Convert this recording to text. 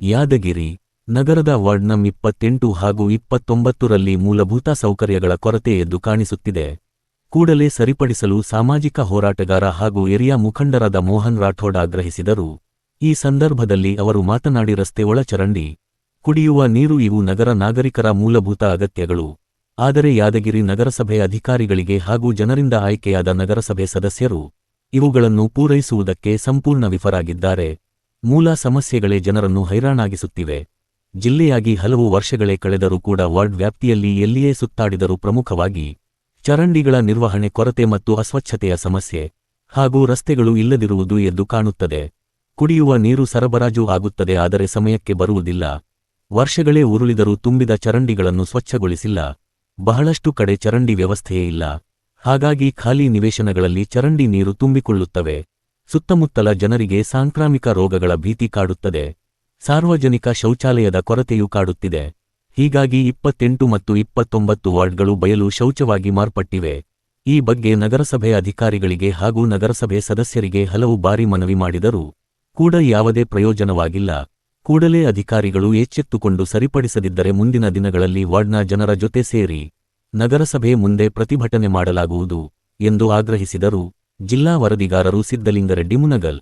ಯಾದಗಿರಿ ನಗರದ ವಾರ್ಡ್ ನಂ ಇಪ್ಪತ್ತೆಂಟು ಹಾಗೂ ಇಪ್ಪತ್ತೊಂಬತ್ತರಲ್ಲಿ ಮೂಲಭೂತ ಸೌಕರ್ಯಗಳ ಕೊರತೆ ಎದ್ದು ಕಾಣಿಸುತ್ತಿದೆ. ಕೂಡಲೇ ಸರಿಪಡಿಸಲು ಸಾಮಾಜಿಕ ಹೋರಾಟಗಾರ ಹಾಗೂ ಏರಿಯಾ ಮುಖಂಡರಾದ ಮೋಹನ್ ರಾಠೋಡ್ ಆಗ್ರಹಿಸಿದರು. ಈ ಸಂದರ್ಭದಲ್ಲಿ ಅವರು ಮಾತನಾಡಿ, ರಸ್ತೆ ಒಳಚರಂಡಿ ಕುಡಿಯುವ ನೀರು ಇವು ನಗರ ನಾಗರಿಕರ ಮೂಲಭೂತ ಅಗತ್ಯಗಳು. ಆದರೆ ಯಾದಗಿರಿ ನಗರಸಭೆ ಅಧಿಕಾರಿಗಳಿಗೆ ಹಾಗೂ ಜನರಿಂದ ಆಯ್ಕೆಯಾದ ನಗರಸಭೆ ಸದಸ್ಯರು ಇವುಗಳನ್ನು ಪೂರೈಸುವುದಕ್ಕೆ ಸಂಪೂರ್ಣ ವಿಫರಾಗಿದ್ದಾರೆ ಮೂಲ ಸಮಸ್ಯೆಗಳೇ ಜನರನ್ನು ಹೈರಾಣಾಗಿಸುತ್ತಿವೆ. ಜಿಲ್ಲೆಯಾಗಿ ಹಲವು ವರ್ಷಗಳೇ ಕಳೆದರೂ ಕೂಡ ವಾರ್ಡ್ ವ್ಯಾಪ್ತಿಯಲ್ಲಿ ಎಲ್ಲಿಯೇ ಸುತ್ತಾಡಿದರೂ ಪ್ರಮುಖವಾಗಿ ಚರಂಡಿಗಳ ನಿರ್ವಹಣೆ ಕೊರತೆ ಮತ್ತು ಅಸ್ವಚ್ಛತೆಯ ಸಮಸ್ಯೆ ಹಾಗೂ ರಸ್ತೆಗಳು ಇಲ್ಲದಿರುವುದು ಎದ್ದು ಕಾಣುತ್ತದೆ. ಕುಡಿಯುವ ನೀರು ಸರಬರಾಜು ಆಗುತ್ತದೆ, ಆದರೆ ಸಮಯಕ್ಕೆ ಬರುವುದಿಲ್ಲ. ವರ್ಷಗಳೇ ಉರುಳಿದರೂ ತುಂಬಿದ ಚರಂಡಿಗಳನ್ನು ಸ್ವಚ್ಛಗೊಳಿಸಿಲ್ಲ. ಬಹಳಷ್ಟು ಕಡೆ ಚರಂಡಿ ವ್ಯವಸ್ಥೆಯೇ ಇಲ್ಲ. ಹಾಗಾಗಿ ಖಾಲಿ ನಿವೇಶನಗಳಲ್ಲಿ ಚರಂಡಿ ನೀರು ತುಂಬಿಕೊಳ್ಳುತ್ತವೆ. ಸುತ್ತಮುತ್ತಲ ಜನರಿಗೆ ಸಾಂಕ್ರಾಮಿಕ ರೋಗಗಳ ಭೀತಿ ಕಾಡುತ್ತದೆ. ಸಾರ್ವಜನಿಕ ಶೌಚಾಲಯದ ಕೊರತೆಯೂ ಕಾಡುತ್ತಿದೆ. ಹೀಗಾಗಿ ಇಪ್ಪತ್ತೆಂಟು ಮತ್ತು ಇಪ್ಪತ್ತೊಂಬತ್ತು ವಾರ್ಡ್ಗಳು ಬಯಲು ಶೌಚವಾಗಿ ಮಾರ್ಪಟ್ಟಿವೆ. ಈ ಬಗ್ಗೆ ನಗರಸಭೆ ಅಧಿಕಾರಿಗಳಿಗೆ ಹಾಗೂ ನಗರಸಭೆ ಸದಸ್ಯರಿಗೆ ಹಲವು ಬಾರಿ ಮನವಿ ಮಾಡಿದರೂ ಕೂಡ ಯಾವುದೇ ಪ್ರಯೋಜನವಾಗಿಲ್ಲ. ಕೂಡಲೇ ಅಧಿಕಾರಿಗಳು ಎಚ್ಚೆತ್ತುಕೊಂಡು ಸರಿಪಡಿಸದಿದ್ದರೆ ಮುಂದಿನ ದಿನಗಳಲ್ಲಿ ವಾರ್ಡ್ನ ಜನರ ಜೊತೆ ಸೇರಿ ನಗರಸಭೆ ಮುಂದೆ ಪ್ರತಿಭಟನೆ ಮಾಡಲಾಗುವುದು ಎಂದು ಆಗ್ರಹಿಸಿದರು. ಜಿಲ್ಲಾ ವರದಿಗಾರರು ಸಿದ್ದಲಿಂಗರೆಡ್ಡಿ ಮುನಗಲ್.